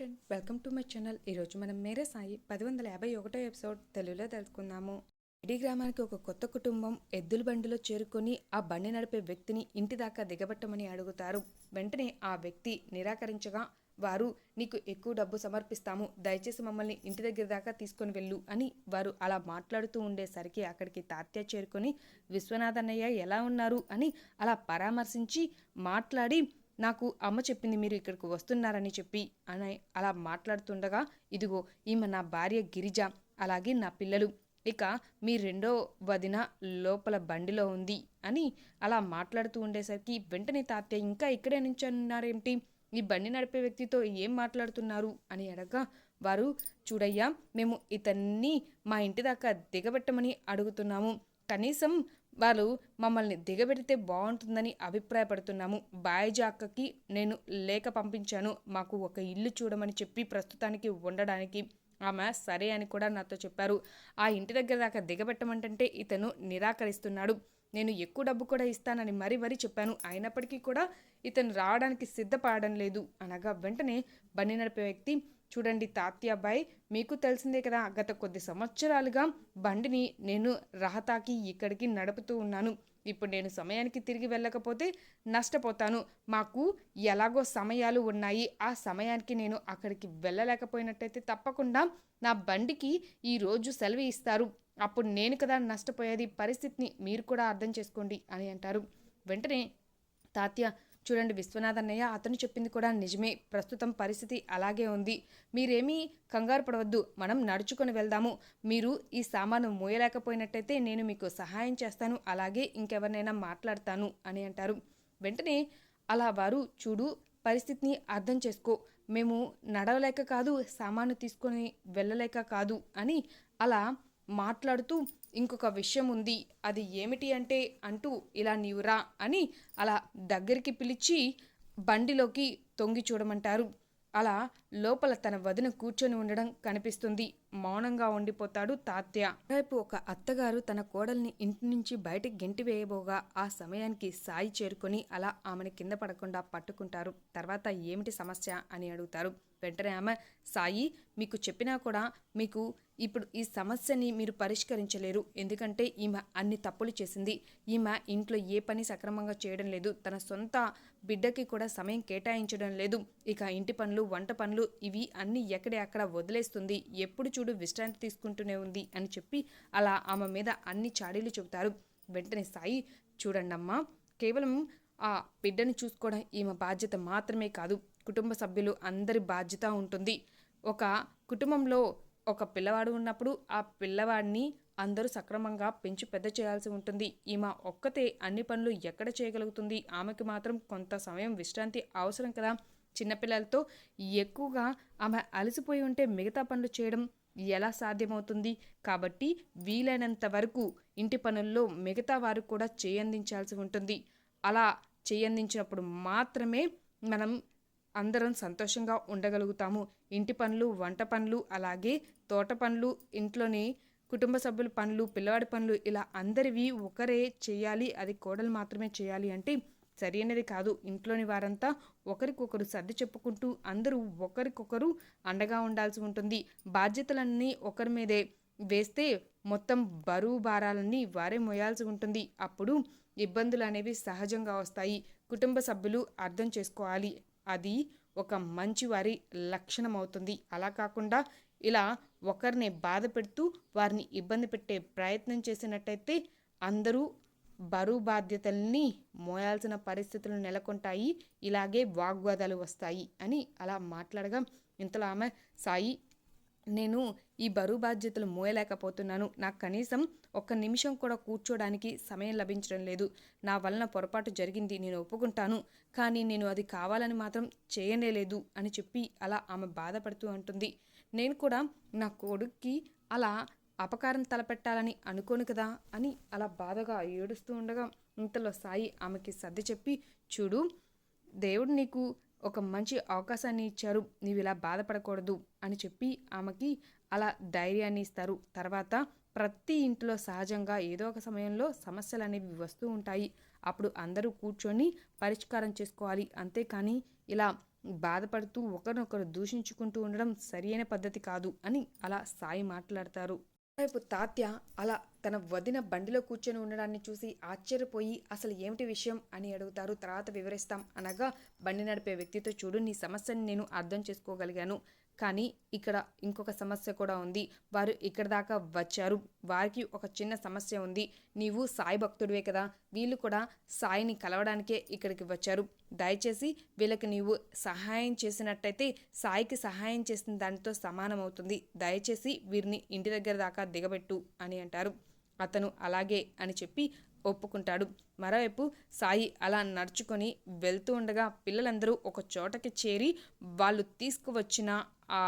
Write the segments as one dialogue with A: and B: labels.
A: Friend welcome to my channel. ఈరోజు మనం మేరే సాయి పది వందల యాభై ఒకటో ఎపిసోడ్ తెలుగులో తెలుసుకుందాము. ఇడీ గ్రామానికి ఒక కొత్త కుటుంబం ఎద్దుల బండిలో చేరుకొని ఆ బండి నడిపే వ్యక్తిని ఇంటి దాకా దిగబట్టమని అడుగుతారు. వెంటనే ఆ వ్యక్తి నిరాకరించగా వారు నీకు ఎక్కువ డబ్బు సమర్పిస్తాము. దయచేసి మమ్మల్ని ఇంటి దగ్గర దాకా తీసుకొని వెళ్ళు అని వారు అలా మాట్లాడుతూ ఉండేసరికి అక్కడికి తాత్య చేరుకొని విశ్వనాథన్నయ్య ఎలా ఉన్నారు? అని అలా పరామర్శించి మాట్లాడి నాకు అమ్మ చెప్పింది మీరు ఇక్కడికి వస్తున్నారని చెప్పి అని అలా మాట్లాడుతుండగా ఇదిగో ఈమె నా భార్య గిరిజ అలాగే నా పిల్లలు. ఇక మీ రెండో వదిన లోపల బండిలో ఉంది అని అలా మాట్లాడుతూ ఉండేసరికి వెంటనే తాతయ్య ఇంకా ఇక్కడే నించున్నారేమిటి ఈ బండి నడిపే వ్యక్తితో ఏం మాట్లాడుతున్నారు? అని అడగగా వారు చూడయ్యా మేము ఇతన్ని మా ఇంటి దాకా దిగబెట్టమని అడుగుతున్నాము. కనీసం వాళ్ళు మమ్మల్ని దిగబెడితే బాగుంటుందని అభిప్రాయపడుతున్నాము. బాయిజాక్కకి నేను లేఖ పంపించాను. మాకు ఒక ఇల్లు చూడమని చెప్పి ప్రస్తుతానికి ఉండడానికి ఆమె సరే అని కూడా నాతో చెప్పారు. ఆ ఇంటి దగ్గర దాకా దిగబెట్టమంటే ఇతను నిరాకరిస్తున్నాడు. నేను ఎక్కువ డబ్బు కూడా ఇస్తానని మరీ మరీ చెప్పాను. అయినప్పటికీ కూడా ఇతను రావడానికి సిద్ధపడడం లేదు. అనగా వెంటనే బండి నడిపే వ్యక్తి చూడండి తాత్యాబాయ్ మీకు తెలిసిందే కదా గత కొద్ది సంవత్సరాలుగా బండిని నేను రహతాకి ఇక్కడికి నడుపుతూ ఉన్నాను. ఇప్పుడు నేను సమయానికి తిరిగి వెళ్ళకపోతే నష్టపోతాను. మాకు ఎలాగో సమయాలు ఉన్నాయి. ఆ సమయానికి నేను అక్కడికి వెళ్ళలేకపోయినట్టయితే తప్పకుండా నా బండికి ఈరోజు సెలవు ఇస్తారు. అప్పుడు నేను కదా నష్టపోయేది పరిస్థితిని మీరు కూడా అర్థం చేసుకోండి అని అంటారు. వెంటనే తాత్య చూడండి విశ్వనాథ్ అన్నయ్య అతను చెప్పింది కూడా నిజమే. ప్రస్తుతం పరిస్థితి అలాగే ఉంది. మీరేమీ కంగారు పడవద్దు. మనం నడుచుకొని వెళ్దాము. మీరు ఈ సామాను మోయలేకపోయినట్టయితే నేను మీకు సహాయం చేస్తాను. అలాగే ఇంకెవరినైనా మాట్లాడతాను అని అంటారు. వెంటనే అలా వారు చూడు పరిస్థితిని అర్థం చేసుకో. మేము నడవలేక కాదు సామాను తీసుకొని వెళ్ళలేక కాదు అని అలా మాట్లాడుతూ ఇంకొక విషయం ఉంది. అది ఏమిటి అంటే అంటూ ఇలా నీవురా అని అలా దగ్గరికి పిలిచి బండిలోకి తొంగి చూడమంటారు. అలా లోపల తన వదిన కూర్చొని ఉండడం కనిపిస్తుంది. మౌనంగా ఉండిపోతాడు తాత్య. రేపు ఒక అత్తగారు తన కోడల్ని ఇంటి నుంచి బయటకు గెంటి వేయబోగా ఆ సమయానికి సాయి చేరుకొని అలా ఆమెను కింద పడకుండా పట్టుకుంటారు. తర్వాత ఏమిటి సమస్య అని అడుగుతారు. వెంటనే ఆమె సాయి మీకు చెప్పినా కూడా మీకు ఇప్పుడు ఈ సమస్యని మీరు పరిష్కరించలేరు. ఎందుకంటే ఈమె అన్ని తప్పులు చేసింది. ఈమె ఇంట్లో ఏ పని సక్రమంగా చేయడం లేదు. తన సొంత బిడ్డకి కూడా సమయం కేటాయించడం లేదు. ఇక ఇంటి పనులు వంట పనులు ఇవి అన్ని ఎక్కడే అక్కడ వదిలేస్తుంది. ఎప్పుడు చూడు విశ్రాంతి తీసుకుంటూనే ఉంది అని చెప్పి అలా ఆమె మీద అన్ని చాడీలు చెబుతారు. వెంటనే సాయి చూడండమ్మా కేవలం ఆ బిడ్డని చూసుకోవడం ఈమె బాధ్యత మాత్రమే కాదు. కుటుంబ సభ్యులు అందరి బాధ్యత ఉంటుంది. ఒక కుటుంబంలో ఒక పిల్లవాడు ఉన్నప్పుడు ఆ పిల్లవాడిని అందరూ సక్రమంగా పెంచి పెద్ద చేయాల్సి ఉంటుంది. ఈమె ఒక్కతే అన్ని పనులు ఎక్కడ చేయగలుగుతుంది? ఆమెకు మాత్రం కొంత సమయం విశ్రాంతి అవసరం కదా? చిన్నపిల్లలతో ఎక్కువగా ఆమె అలసిపోయి ఉంటే మిగతా పనులు చేయడం ఎలా సాధ్యమవుతుంది? కాబట్టి వీలైనంత వరకు ఇంటి పనుల్లో మిగతా వారు కూడా చేయందించాల్సి ఉంటుంది. అలా చేయందించినప్పుడు మాత్రమే మనం అందరం సంతోషంగా ఉండగలుగుతాము. ఇంటి పనులు వంట పనులు అలాగే తోట పనులు ఇంట్లోని కుటుంబ సభ్యుల పనులు పిల్లవాడి పనులు ఇలా అందరివి ఒకరే చేయాలి అది కోడలు మాత్రమే చేయాలి అంటే సరైనది కాదు. ఇంట్లోని వారంతా ఒకరికొకరు సర్ది చెప్పుకుంటూ అందరూ ఒకరికొకరు అండగా ఉండాల్సి ఉంటుంది. బాధ్యతలన్నీ ఒకరి మీదే వేస్తే మొత్తం బరువు భారాలన్నీ వారే మోయాల్సి ఉంటుంది. అప్పుడు ఇబ్బందులు అనేవి సహజంగా వస్తాయి. కుటుంబ సభ్యులు అర్థం చేసుకోవాలి. అది ఒక మంచి వారి లక్షణం అవుతుంది అలా కాకుండా ఇలా ఒకరిని బాధ పెడుతూ వారిని ఇబ్బంది పెట్టే ప్రయత్నం చేసినట్టయితే అందరూ బరువు బాధ్యతల్ని మోయాల్సిన పరిస్థితులు నెలకొంటాయి. ఇలాగే వాగ్వాదాలు వస్తాయి అని అలా మాట్లాడగా ఇంతలో ఆమె సాయి నేను ఈ బరువు బాధ్యతలు మోయలేకపోతున్నాను. నాకు కనీసం ఒక్క నిమిషం కూడా కూర్చోడానికి సమయం లభించడం లేదు. నా వలన పొరపాటు జరిగింది నేను ఒప్పుకుంటాను. కానీ నేను అది కావాలని మాత్రం చేయనే లేదు అని చెప్పి అలా ఆమె బాధపడుతూ అంటుంది. నేను కూడా నా కొడుక్కి అలా అపకారం తలపెట్టాలని అనుకోను కదా అని అలా బాధగా ఏడుస్తూ ఉండగా ఇంతలో సాయి ఆమెకి సర్ది చెప్పి చూడు దేవుడు నీకు ఒక మంచి అవకాశాన్ని ఇచ్చారు. నీవు ఇలా బాధపడకూడదు అని చెప్పి ఆమెకి అలా ధైర్యాన్ని ఇస్తారు. తర్వాత ప్రతి ఇంట్లో సహజంగా ఏదో ఒక సమయంలో సమస్యలు అనేవి వస్తూ ఉంటాయి. అప్పుడు అందరూ కూర్చొని పరిష్కారం చేసుకోవాలి. అంతేకాని ఇలా బాధపడుతూ ఒకరినొకరు దూషించుకుంటూ ఉండడం సరియైన పద్ధతి కాదు అని అలా సాయి మాట్లాడతారు. వైపు తాత్య అలా తన వదిన బండిలో కూర్చొని ఉండడాన్ని చూసి ఆశ్చర్యపోయి అసలు ఏమిటి విషయం? అని అడుగుతారు. తర్వాత వివరిస్తాం. అనగా బండి నడిపే వ్యక్తితో చూడు నీ సమస్యని నేను అర్థం చేసుకోగలిగాను. కానీ ఇక్కడ ఇంకొక సమస్య కూడా ఉంది. వారు ఇక్కడ దాకా వచ్చారు. వారికి ఒక చిన్న సమస్య ఉంది. నీవు సాయి భక్తుడివే కదా. వీళ్ళు కూడా సాయిని కలవడానికే ఇక్కడికి వచ్చారు. దయచేసి వీళ్ళకి నీవు సహాయం చేసినట్టయితే సాయికి సహాయం చేసిన దానితో సమానమవుతుంది. దయచేసి వీరిని ఇంటి దగ్గర దాకా దిగబెట్టు అని అంటారు. అతను అలాగే అని చెప్పి ఒప్పుకుంటాడు. మరోవైపు సాయి అలా నడుచుకొని వెళ్తూ ఉండగా పిల్లలందరూ ఒక చోటకి చేరి వాళ్ళు తీసుకువచ్చిన ఆ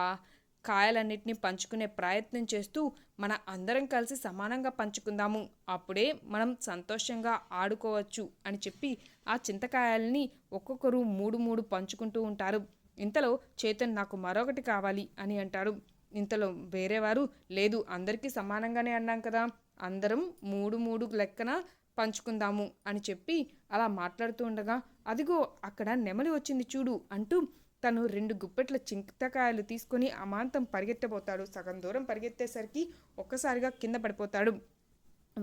A: కాయలన్నిటినీ పంచుకునే ప్రయత్నం చేస్తూ మన అందరం కలిసి సమానంగా పంచుకుందాము. అప్పుడే మనం సంతోషంగా ఆడుకోవచ్చు అని చెప్పి ఆ చింతకాయల్ని ఒక్కొక్కరు మూడు మూడు పంచుకుంటూ ఉంటారు. ఇంతలో చేతన్ నాకు మరొకటి కావాలి అని అంటారు ఇంతలో వేరేవారు లేదు అందరికీ సమానంగానే అన్నాం కదా అందరం మూడు మూడు లెక్కన పంచుకుందాము అని చెప్పి అలా మాట్లాడుతూ ఉండగా అదిగో అక్కడ నెమలి వచ్చింది చూడు అంటూ తను రెండు గుప్పెట్ల చింతకాయలు తీసుకొని అమాంతం పరిగెత్తబోతాడు. సగం దూరం పరిగెత్తేసరికి ఒక్కసారిగా కింద పడిపోతాడు.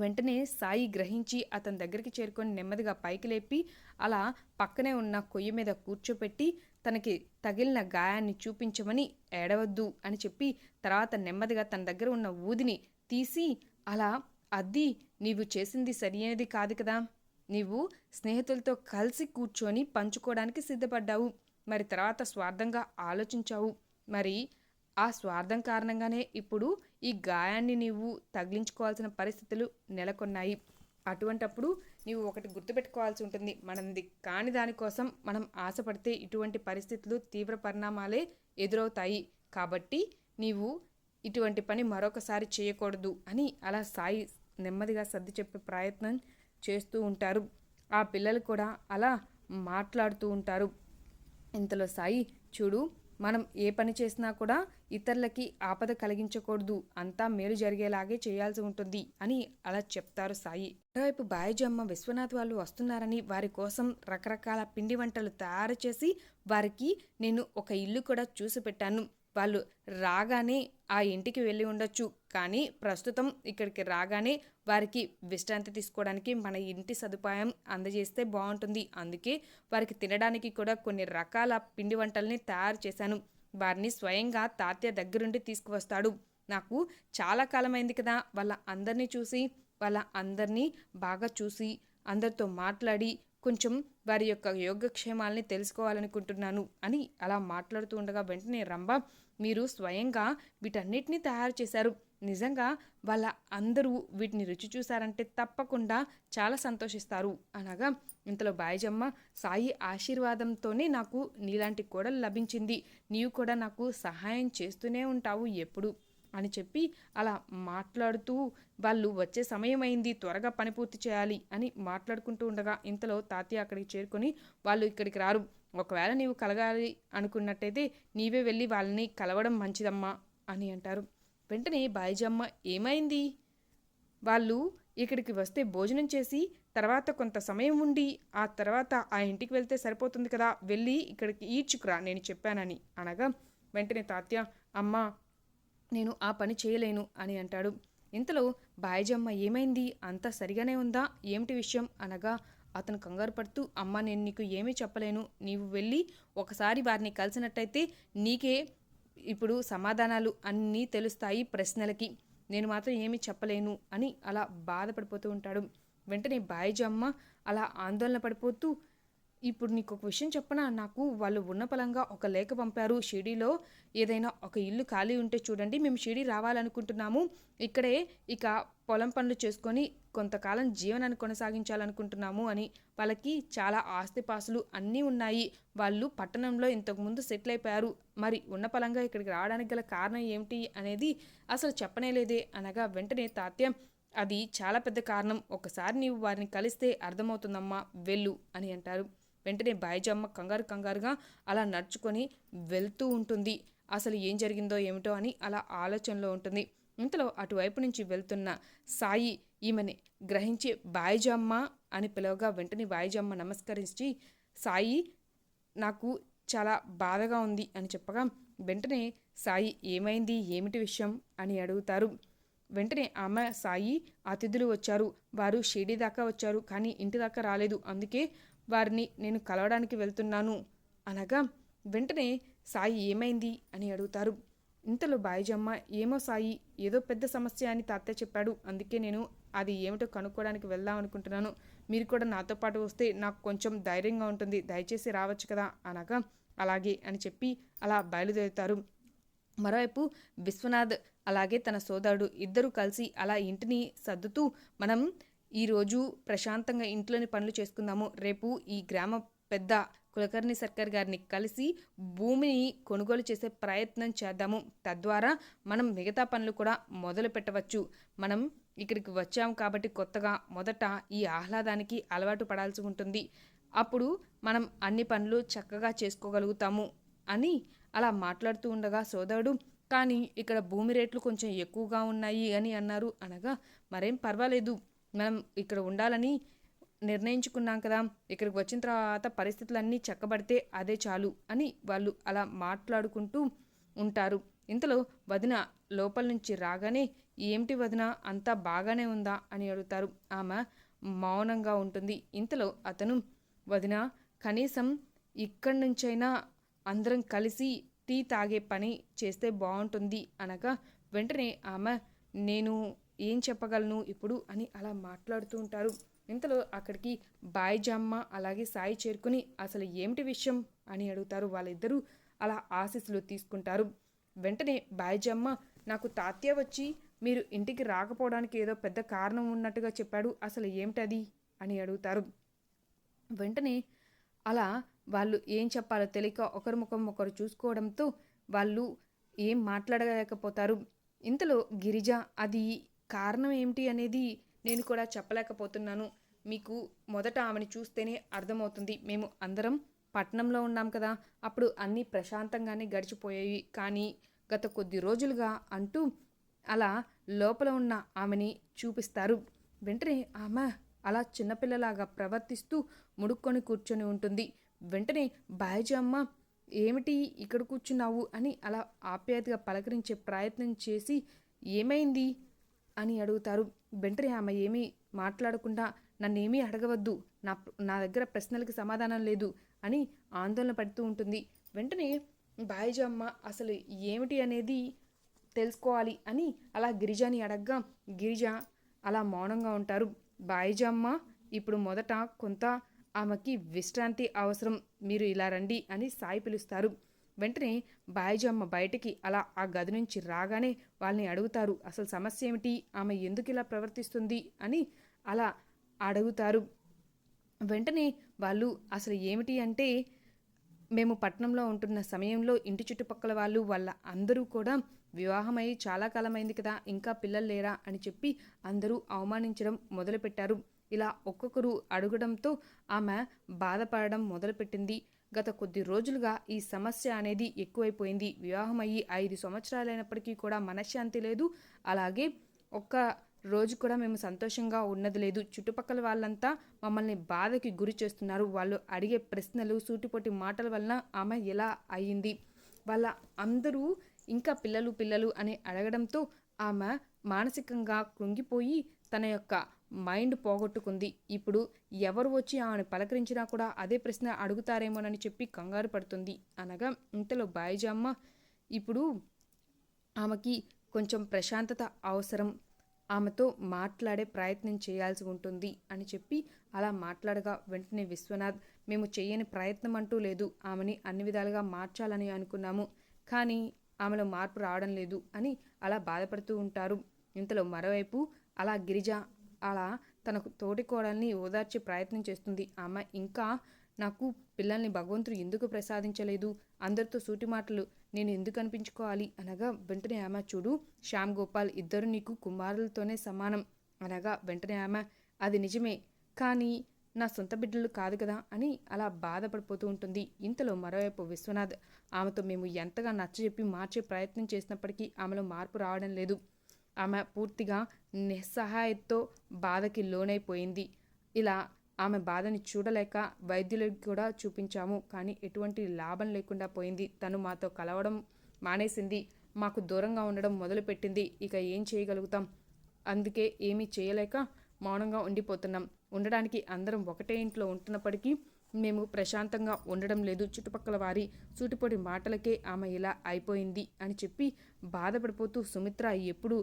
A: వెంటనే సాయి గ్రహించి అతని దగ్గరికి చేరుకొని నెమ్మదిగా పైకి లేపి అలా పక్కనే ఉన్న కొయ్య మీద కూర్చోపెట్టి తనకి తగిలిన గాయాన్ని చూపించమని ఏడవద్దు అని చెప్పి తర్వాత నెమ్మదిగా తన దగ్గర ఉన్న ఊదిని తీసి అలా అద్ది నీవు చేసింది సరియైనది కాదు కదా. నీవు స్నేహితులతో కలిసి కూర్చొని పంచుకోవడానికి సిద్ధపడ్డావు. మరి తర్వాత స్వార్థంగా ఆలోచించావు. మరి ఆ స్వార్థం కారణంగానే ఇప్పుడు ఈ గాయాన్ని నీవు తగిలించుకోవాల్సిన పరిస్థితులు నెలకొన్నాయి. అటువంటప్పుడు నీవు ఒకటి గుర్తుపెట్టుకోవాల్సి ఉంటుంది. మనది కాని దానికోసం మనం ఆశపడితే ఇటువంటి పరిస్థితులు తీవ్ర పరిణామాలే ఎదురవుతాయి. కాబట్టి నీవు ఇటువంటి పని మరొకసారి చేయకూడదు అని అలా సాయి నెమ్మదిగా సర్ది చెప్పే ప్రయత్నం చేస్తూ ఉంటారు. ఆ పిల్లలు కూడా అలా మాట్లాడుతూ ఉంటారు. ఇంతలో సాయి చూడు మనం ఏ పని చేసినా కూడా ఇతరులకి ఆపద కలిగించకూడదు. అంతా మేలు జరిగేలాగే చేయాల్సి ఉంటుంది అని అలా చెప్తారు సాయి. మరోవైపు బాయజమ్మ విశ్వనాథ్ వాళ్ళు వస్తున్నారని వారి కోసం రకరకాల పిండి వంటలు తయారు చేసి వారికి నేను ఒక ఇల్లు కూడా చూసి పెట్టాను. వాళ్ళు రాగానే ఆ ఇంటికి వెళ్ళి ఉండొచ్చు. కానీ ప్రస్తుతం ఇక్కడికి రాగానే వారికి విశ్రాంతి తీసుకోవడానికి మన ఇంటి సదుపాయం అందజేస్తే బాగుంటుంది. అందుకే వారికి తినడానికి కూడా కొన్ని రకాల పిండి వంటల్ని తయారు చేశాను. వారిని స్వయంగా తాతయ్య దగ్గరుండి తీసుకువస్తాడు. నాకు చాలా కాలమైంది కదా! వాళ్ళ అందరినీ చూసి వాళ్ళ అందరినీ బాగా చూసి అందరితో మాట్లాడి కొంచెం వారి యొక్క యోగక్షేమాలని తెలుసుకోవాలనుకుంటున్నాను అని అలా మాట్లాడుతూ ఉండగా వెంటనే రంభ మీరు స్వయంగా వీటన్నిటిని తయారు చేశారు. నిజంగా వాళ్ళ అందరూ వీటిని రుచి చూశారంటే తప్పకుండా చాలా సంతోషిస్తారు. అనగా ఇంతలో బాయజమ్మ సాయి ఆశీర్వాదంతోనే నాకు నీలాంటి కోడలు లభించింది. నీవు కూడా నాకు సహాయం చేస్తూనే ఉంటావు ఎప్పుడు? అని చెప్పి అలా మాట్లాడుతూ వాళ్ళు వచ్చే సమయం అయింది త్వరగా పని పూర్తి చేయాలి అని మాట్లాడుకుంటూ ఉండగా ఇంతలో తాతయ్య అక్కడికి చేరుకొని వాళ్ళు ఇక్కడికి రారు. ఒకవేళ నీవు కలగాలి అనుకున్నట్టయితే నీవే వెళ్ళి వాళ్ళని కలవడం మంచిదమ్మా అని అంటారు. వెంటనే బాయిజమ్మ ఏమైంది? వాళ్ళు ఇక్కడికి వస్తే భోజనం చేసి తర్వాత కొంత సమయం ఉండి ఆ తర్వాత ఆ ఇంటికి వెళ్తే సరిపోతుంది కదా వెళ్ళి ఇక్కడికి ఈడ్చుకురా నేను చెప్పానని అనగా వెంటనే తాత్య అమ్మ నేను ఆ పని చేయలేను అని అంటాడు. ఇంతలో బాయజమ్మ ఏమైంది? అంతా సరిగానే ఉందా? ఏమిటి విషయం? అనగా అతను కంగారు పడుతూ అమ్మ నేను నీకు ఏమీ చెప్పలేను. నీవు వెళ్ళి ఒకసారి వారిని కలిసినట్టయితే నీకే ఇప్పుడు సమాధానాలు అన్నీ తెలుస్తాయి ప్రశ్నలకి. నేను మాత్రం ఏమీ చెప్పలేను అని అలా బాధపడిపోతూ ఉంటాడు. వెంటనే బాయిజమ్మ అలా ఆందోళన పడిపోతూ ఇప్పుడు నీకు ఒక విషయం చెప్పన? నాకు వాళ్ళు ఉన్న పలంగా ఒక లేఖ పంపారు. షిడీలో ఏదైనా ఒక ఇల్లు ఖాళీ ఉంటే చూడండి మేము షిడీ రావాలనుకుంటున్నాము. ఇక్కడే ఇక పొలం పనులు చేసుకొని కొంతకాలం జీవనాన్ని కొనసాగించాలనుకుంటున్నాము అని వాళ్ళకి చాలా ఆస్తిపాసులు అన్నీ ఉన్నాయి. వాళ్ళు పట్టణంలో ఇంతకుముందు సెటిల్ అయిపోయారు. మరి ఉన్న పలంగా ఇక్కడికి రావడానికి గల కారణం ఏమిటి అనేది అసలు చెప్పనేలేదే అనగా వెంటనే తాత్యం అది చాలా పెద్ద కారణం. ఒకసారి నీవు వారిని కలిస్తే అర్థమవుతుందమ్మా వెళ్ళు అని అంటారు. వెంటనే బాయిజమ్మ కంగారు కంగారుగా అలా నడుచుకొని వెళ్తూ ఉంటుంది. అసలు ఏం జరిగిందో ఏమిటో అని అలా ఆలోచనలో ఉంటుంది. ఇంతలో అటువైపు నుంచి వెళ్తున్న సాయి ఈమెని గ్రహించి బాయిజమ్మ అని పిలవగా వెంటనే బాయిజమ్మ నమస్కరించి సాయి నాకు చాలా బాధగా ఉంది అని చెప్పగా వెంటనే సాయి ఏమైంది? ఏమిటి విషయం? అని అడుగుతారు. వెంటనే ఆమె సాయి అతిథులు వచ్చారు. వారు షిరిడి దాకా వచ్చారు కానీ ఇంటి దాకా రాలేదు. అందుకే వారిని నేను కలవడానికి వెళ్తున్నాను. అనగా వెంటనే సాయి ఏమైంది అని అడుగుతారు. ఇంతలో బాయిజమ్మ ఏమో సాయి ఏదో పెద్ద సమస్య అని తాతయ్య చెప్పాడు. అందుకే నేను అది ఏమిటో కనుక్కోవడానికి వెళ్దాం అనుకుంటున్నాను. మీరు కూడా నాతో పాటు వస్తే నాకు కొంచెం ధైర్యంగా ఉంటుంది. దయచేసి రావచ్చు కదా? అనగా అలాగే అని చెప్పి అలా బయలుదేరుతారు. మరోవైపు విశ్వనాథ్ అలాగే తన సోదరుడు ఇద్దరు కలిసి అలా ఇంటిని సర్దుతూ మనం ఈరోజు ప్రశాంతంగా ఇంట్లోని పనులు చేసుకుందాము. రేపు ఈ గ్రామ పెద్ద కులకర్ణి సర్కార్ గారిని కలిసి భూమిని కొనుగోలు చేసే ప్రయత్నం చేద్దాము. తద్వారా మనం మిగతా పనులు కూడా మొదలు పెట్టవచ్చు. మనం ఇక్కడికి వచ్చాము కాబట్టి కొత్తగా మొదట ఈ ఆహ్లాదానికి అలవాటు పడాల్సి ఉంటుంది. అప్పుడు మనం అన్ని పనులు చక్కగా చేసుకోగలుగుతాము అని అలా మాట్లాడుతూ ఉండగా సోదరుడు కానీ ఇక్కడ భూమి రేట్లు కొంచెం ఎక్కువగా ఉన్నాయి అని అన్నారు. అనగా మరేం పర్వాలేదు. మనం ఇక్కడ ఉండాలని నిర్ణయించుకున్నాం కదా ఇక్కడికి వచ్చిన తర్వాత పరిస్థితులన్నీ చక్కబడితే అదే చాలు అని వాళ్ళు అలా మాట్లాడుకుంటూ ఉంటారు. ఇంతలో వదిన లోపల నుంచి రాగానే ఏమిటి వదిన అంతా బాగానే ఉందా? అని అడుగుతారు. ఆమె మౌనంగా ఉంటుంది. ఇంతలో అతను వదిన కనీసం ఇక్కడి నుంచైనా అందరం కలిసి టీ తాగే పని చేస్తే బాగుంటుంది అనగా వెంటనే ఆమె నేను ఏం చెప్పగలను ఇప్పుడు అని అలా మాట్లాడుతూ ఉంటారు. ఇంతలో అక్కడికి బాయిజమ్మ అలాగే సాయి చేరుకుని అసలు ఏమిటి విషయం అని అడుగుతారు వాళ్ళిద్దరూ. అలా ఆశీస్సులు తీసుకుంటారు. వెంటనే బాయిజమ్మ నాకు తాత్య వచ్చి మీరు ఇంటికి రాకపోవడానికి ఏదో పెద్ద కారణం ఉన్నట్టుగా చెప్పాడు. అసలు ఏమిటది? అని అడుగుతారు. వెంటనే అలా వాళ్ళు ఏం చెప్పాలో తెలియక ఒకరి ముఖం ఒకరు చూసుకోవడంతో వాళ్ళు ఏం మాట్లాడలేకపోతారు. ఇంతలో గిరిజ అది కారణం ఏమిటి అనేది నేను కూడా చెప్పలేకపోతున్నాను. మీకు మొదట ఆమెను చూస్తేనే అర్థమవుతుంది. మేము అందరం పట్టణంలో ఉన్నాం కదా. అప్పుడు అన్నీ ప్రశాంతంగానే గడిచిపోయాయి. కానీ గత కొద్ది రోజులుగా అంటూ అలా లోపల ఉన్న ఆమెని చూపిస్తారు. వెంటనే ఆమె అలా చిన్నపిల్లలాగా ప్రవర్తిస్తూ ముడుక్కొని కూర్చొని ఉంటుంది. వెంటనే బాయజీ అమ్మ ఏమిటి ఇక్కడ కూర్చున్నావు? అని అలా ఆప్యాయతగా పలకరించే ప్రయత్నం చేసి ఏమైంది? అని అడుగుతారు. వెంటనే ఆమె ఏమీ మాట్లాడకుండా నన్నేమీ అడగవద్దు. నా నా దగ్గర ప్రశ్నలకి సమాధానం లేదు అని ఆందోళన పడుతూ ఉంటుంది. వెంటనే బాయిజమ్మ అసలు ఏమిటి అనేది తెలుసుకోవాలి అని అలా గిరిజాని అడగ్గా గిరిజ అలా మౌనంగా ఉంటారు. బాయిజమ్మ ఇప్పుడు మొదట కొంత ఆమెకి విశ్రాంతి అవసరం. మీరు ఇలా రండి అని సాయి పిలుస్తారు. వెంటనే బాయిజమ్మ బయటికి అలా ఆ గది నుంచి రాగానే వాళ్ళని అడుగుతారు అసలు సమస్య ఏమిటి? ఆమె ఎందుకు ఇలా ప్రవర్తిస్తుంది? అని అలా అడుగుతారు. వెంటనే వాళ్ళు అసలు ఏమిటి అంటే మేము పట్టణంలో ఉంటున్న సమయంలో ఇంటి చుట్టుపక్కల వాళ్ళు వాళ్ళ అందరూ కూడా వివాహమై చాలా కాలమైంది కదా ఇంకా పిల్లలు లేరా? అని చెప్పి అందరూ అవమానించడం మొదలుపెట్టారు. ఇలా ఒక్కొక్కరు అడగడంతో ఆమె బాధపడడం మొదలుపెట్టింది. గత కొద్ది రోజులుగా ఈ సమస్య అనేది ఎక్కువైపోయింది. వివాహం అయ్యి ఐదు సంవత్సరాలైనప్పటికీ కూడా మనశ్శాంతి లేదు. అలాగే ఒక్క రోజు కూడా మేము సంతోషంగా ఉన్నది లేదు. చుట్టుపక్కల వాళ్ళంతా మమ్మల్ని బాధకి గురి చేస్తున్నారు. వాళ్ళు అడిగే ప్రశ్నలు సూటిపోటి మాటల వలన ఆమె ఎలా అయ్యింది? వాళ్ళ అందరూ ఇంకా పిల్లలు పిల్లలు అని అడగడంతో ఆమె మానసికంగా కృంగిపోయి తన యొక్క మైండ్ పోగొట్టుకుంది. ఇప్పుడు ఎవరు వచ్చి ఆమెను పలకరించినా కూడా అదే ప్రశ్న అడుగుతారేమోనని చెప్పి కంగారు పడుతుంది. అనగా ఇంతలో బాయిజమ్మ ఇప్పుడు ఆమెకి కొంచెం ప్రశాంతత అవసరం. ఆమెతో మాట్లాడే ప్రయత్నం చేయాల్సి ఉంటుంది అని చెప్పి అలా మాట్లాడగా వెంటనే విశ్వనాథ్ మేము చేయని ప్రయత్నం అంటూ లేదు. ఆమెని అన్ని విధాలుగా మార్చాలని అనుకున్నాము. కానీ ఆమెలో మార్పు రావడం లేదు అని అలా బాధపడుతూ ఉంటారు. ఇంతలో మరోవైపు అలా గిరిజ అలా తనకు తోటి కోడల్ని ఓదార్చే ప్రయత్నం చేస్తుంది. ఆమె ఇంకా నాకు పిల్లల్ని భగవంతుడు ఎందుకు ప్రసాదించలేదు? అందరితో సూటి మాటలు నేను ఎందుకు అనిపించుకోవాలి? అనగా వెంటనే ఆమె చూడు శ్యామ్ గోపాల్ ఇద్దరు నీకు కుమారులతోనే సమానం. అనగా వెంటనే ఆమె అది నిజమే కానీ నా సొంత బిడ్డలు కాదు కదా? అని అలా బాధపడిపోతూ ఉంటుంది. ఇంతలో మరోవైపు విశ్వనాథ్ ఆమెతో మేము ఎంతగా నచ్చజెప్పి మార్చే ప్రయత్నం చేసినప్పటికీ ఆమెలో మార్పు రావడం లేదు. ఆమె పూర్తిగా నిస్సహాయంతో బాధకి లోనైపోయింది. ఇలా ఆమె బాధని చూడలేక వైద్యులకు కూడా చూపించాము. కానీ ఎటువంటి లాభం లేకుండా పోయింది. తను మాతో కలవడం మానేసింది. మాకు దూరంగా ఉండడం మొదలుపెట్టింది. ఇక ఏం చేయగలుగుతాం? అందుకే ఏమీ చేయలేక మౌనంగా ఉండిపోతున్నాం. ఉండడానికి అందరం ఒకటే ఇంట్లో ఉంటున్నప్పటికీ మేము ప్రశాంతంగా ఉండడం లేదు. చుట్టుపక్కల వారి సూటిపొడి మాటలకే ఆమె ఇలా అయిపోయింది అని చెప్పి బాధపడిపోతూ సుమిత్ర ఎప్పుడు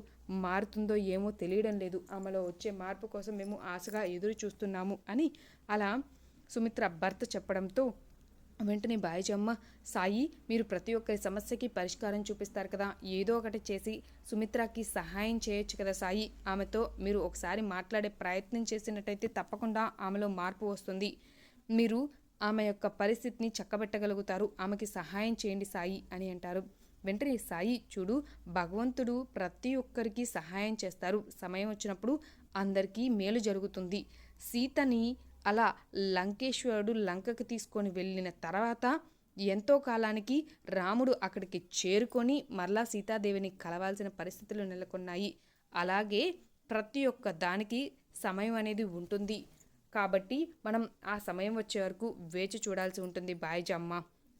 A: మారుతుందో ఏమో తెలియడం లేదు. ఆమెలో వచ్చే మార్పు కోసం మేము ఆశగా ఎదురు చూస్తున్నాము అని అలా సుమిత్ర భర్త చెప్పడంతో వెంటనే బాయిజమ్మ సాయి మీరు ప్రతి ఒక్కరి సమస్యకి పరిష్కారం చూపిస్తారు కదా ఏదో ఒకటి చేసి సుమిత్రకి సహాయం చేయొచ్చు కదా సాయి. ఆమెతో మీరు ఒకసారి మాట్లాడే ప్రయత్నం చేసినట్టయితే తప్పకుండా ఆమెలో మార్పు వస్తుంది. మీరు ఆమె యొక్క పరిస్థితిని చక్కబెట్టగలుగుతారు. ఆమెకి సహాయం చేయండి సాయి అని అంటారు. వెంటనే సాయి చూడు భగవంతుడు ప్రతి ఒక్కరికి సహాయం చేస్తారు. సమయం వచ్చినప్పుడు అందరికీ మేలు జరుగుతుంది. సీతని అలా లంకేశ్వరుడు లంకకి తీసుకొని వెళ్ళిన తర్వాత ఎంతో కాలానికి రాముడు అక్కడికి చేరుకొని మరలా సీతాదేవిని కలవాల్సిన పరిస్థితులు నెలకొన్నాయి. అలాగే ప్రతి ఒక్క దానికి సమయం అనేది ఉంటుంది. కాబట్టి మనం ఆ సమయం వచ్చే వరకు వేచి చూడాల్సి ఉంటుంది బాయిజమ్మ.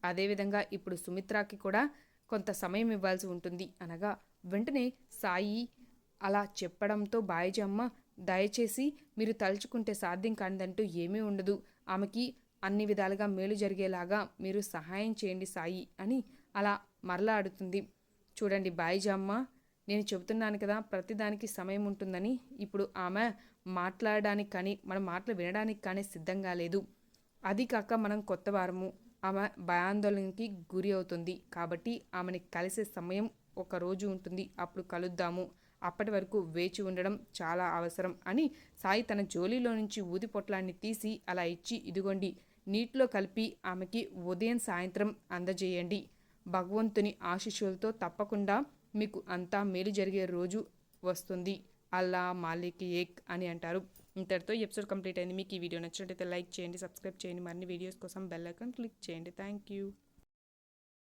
A: అదేవిధంగా ఇప్పుడు సుమిత్రకి కూడా కొంత సమయం ఇవ్వాల్సి ఉంటుంది. అనగా వెంటనే సాయి అలా చెప్పడంతో బాయిజమ్మ దయచేసి మీరు తలుచుకుంటే సాధ్యం కానిదంటూ ఏమీ ఉండదు. ఆమెకి అన్ని విధాలుగా మేలు జరిగేలాగా మీరు సహాయం చేయండి సాయి అని అలా మరలా అడుగుతుంది చూడండి బాయిజమ్మ నేను చెబుతున్నాను కదా ప్రతిదానికి సమయం ఉంటుందని. ఇప్పుడు ఆమె మాట్లాడడానికి కానీ మన మాటలు వినడానికి కానీ సిద్ధంగా లేదు. అది కాక మనం కొత్త వారము ఆమె భయాందోళనకి గురి అవుతుంది. కాబట్టి ఆమెని కలిసే సమయం ఒక రోజు ఉంటుంది. అప్పుడు కలుద్దాము. అప్పటి వరకు వేచి ఉండడం చాలా అవసరం అని సాయి తన జోలీలో నుంచి ఊది పొట్లాన్ని తీసి అలా ఇచ్చి ఇదిగోండి నీటిలో కలిపి ఆమెకి ఉదయం సాయంత్రం అందజేయండి. భగవంతుని ఆశీస్సులతో తప్పకుండా మీకు అంతా మేలు జరిగే రోజు వస్తుంది. అల్లా మాలిక్ ఏక్ అని అంటారు. ఇంతటితో ఎపిసోడ్ కంప్లీట్ అయింది. మీకు ఈ వీడియో నచ్చినట్టయితే లైక్ చేయండి సబ్స్క్రైబ్ చేయండి. మరిన్ని వీడియోస్ కోసం బెల్ ఐకాన్ క్లిక్ చేయండి. Thank you